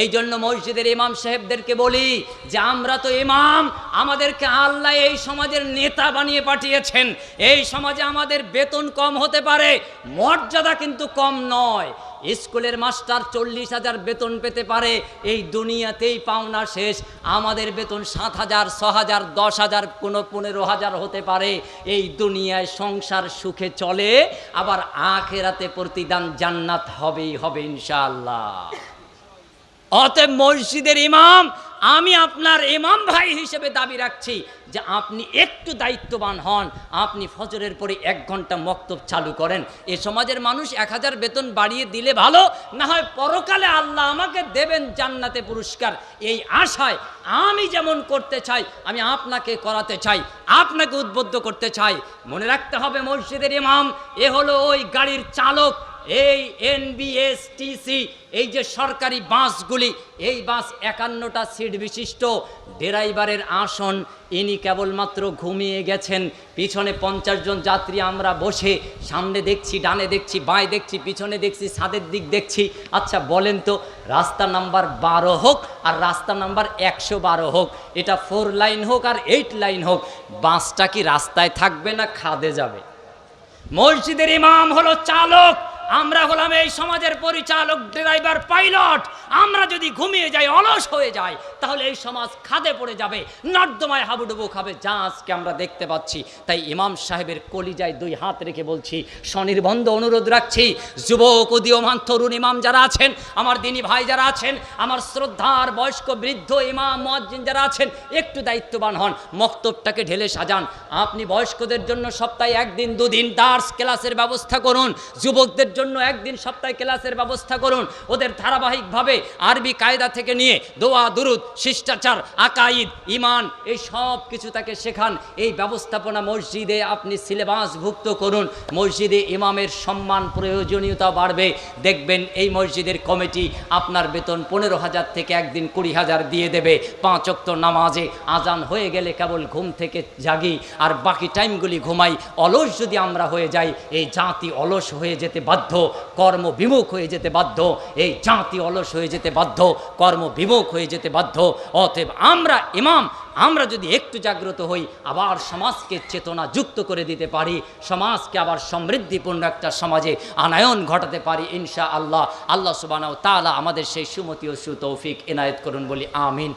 এই জন্য মসজিদের ইমাম সাহেবদেরকে বলি যে আমরা তো ইমাম, আমাদেরকে আল্লাহ এই সমাজের নেতা বানিয়ে পাঠিয়েছেন। এই সমাজে আমাদের বেতন কম হতে পারে, মর্যাদা কিন্তু কম নয়। স্কুলের মাস্টার চল্লিশ হাজার বেতন পেতে পারে, এই দুনিয়াতেই পাওনা শেষ। আমাদের বেতন সাত হাজার, ছ হাজার, দশ হাজার, কোনো পনেরো হাজার হতে পারে। এই দুনিয়ায় সংসার সুখে চলে, আবার আখেরাতে প্রতিদান জান্নাত হবেই হবে ইনশাআল্লাহ। অতএব মসজিদের ইমাম, আমি আপনার ইমাম ভাই হিসেবে দাবি রাখছি যে আপনি একটু দায়িত্ববান হন, আপনি ফজরের পরে এক ঘণ্টা মক্তব চালু করেন। এ সমাজের মানুষ এক হাজার বেতন বাড়িয়ে দিলে ভালো, না হয় পরকালে আল্লাহ আমাকে দেবেন জান্নাতে পুরস্কার। এই আশায় আমি যেমন করতে চাই, আমি আপনাকে করাতে চাই, আপনাকে উদ্বুদ্ধ করতে চাই। মনে রাখতে হবে মসজিদের ইমাম, এ হলো ওই গাড়ির চালক এই এনবিএসটিসি এই যে সরকারি বাসগুলি, এই বাস একান্নটা সিট বিশিষ্ট। ড্রাইভারের আসন, ইনি কেবলমাত্র ঘুমিয়ে গেছেন। পিছনে পঞ্চাশ জন যাত্রী আমরা বসে, সামনে দেখছি, ডানে দেখছি, বাঁয়ে দেখছি, পিছনে দেখছি, ছাদের দিক দেখছি। আচ্ছা বলেন তো, রাস্তা নাম্বার বারো হোক আর রাস্তা নাম্বার একশো বারো হোক, এটা ফোর লাইন হোক আর এইট লাইন হোক, বাসটা কি রাস্তায় থাকবে না খাদে যাবে? মসজিদের ইমাম হলো চালক। আমরা হলাম এই সমাজের পরিচালক ড্রাইভার পাইলট আমরা যদি ঘুমিয়ে যাই, অলস হয়ে যাই, তাহলে এই সমাজ খাদে পড়ে যাবে। নর্দমায় হাবুডুবু খাবে, যা আজকে আমরা দেখতে পাচ্ছি। তাই ইমাম সাহেবের কলিজায় দুই হাত রেখে বলছি, স্বনির্বন্ধ অনুরোধ রাখছি, যুবক উদীয়মান তরুণ ইমাম যারা আছেন, আমার দিনী ভাই যারা আছেন, আমার শ্রদ্ধার বয়স্ক বৃদ্ধ ইমাম মজ্জিন যারা আছেন, একটু দায়িত্ববান হন, মক্তবটাকে ঢেলে সাজান। আপনি বয়স্কদের জন্য সপ্তাহে একদিন, দুদিন দার্স ক্লাসের ব্যবস্থা করুন। যুবকদের জন্য একদিন সপ্তাহে ক্লাসের ব্যবস্থা করুন। ওদের ধারাবাহিকভাবে আরবি কায়দা থেকে নিয়ে দোয়া, দুরুদ, শিষ্টাচার আকাইদ ইমান এই সব কিছু তাকে শেখান। এই ব্যবস্থাপনা মসজিদে আপনি সিলেবাসভুক্ত করুন। মসজিদে ইমামের সম্মান, প্রয়োজনীয়তা বাড়বে। দেখবেন এই মসজিদের কমিটি আপনার বেতন পনেরো হাজার থেকে একদিন কুড়ি হাজার দিয়ে দেবে। পাঁচ অক্ত নামাজে আজান হয়ে গেলে কেবল ঘুম থেকে জাগি আর বাকি টাইমগুলি ঘুমাই। অলস যদি আমরা হয়ে যাই, এই জাতি অলস হয়ে যেতে বাধ্য, কর্মবিমুখ হয়ে যেতে বাধ্য, এই জাতি অলস হয়ে যেতে বাধ্য কর্মবিমুখ হয়ে যেতে বাধ্য। অতএব আমরা ইমাম, আমরা যদি একটু জাগ্রত হই, আবার সমাজকে চেতনা যুক্ত করে দিতে পারি, সমাজকে আবার সমৃদ্ধিপূর্ণ একটা সমাজে আনায়ন ঘটাতে পারি ইনশা আল্লাহ আল্লাহ সুবানাও তালা আমাদের সেই সুমতি ও সুতৌফিক এনায়েত করুন বলি আমিন।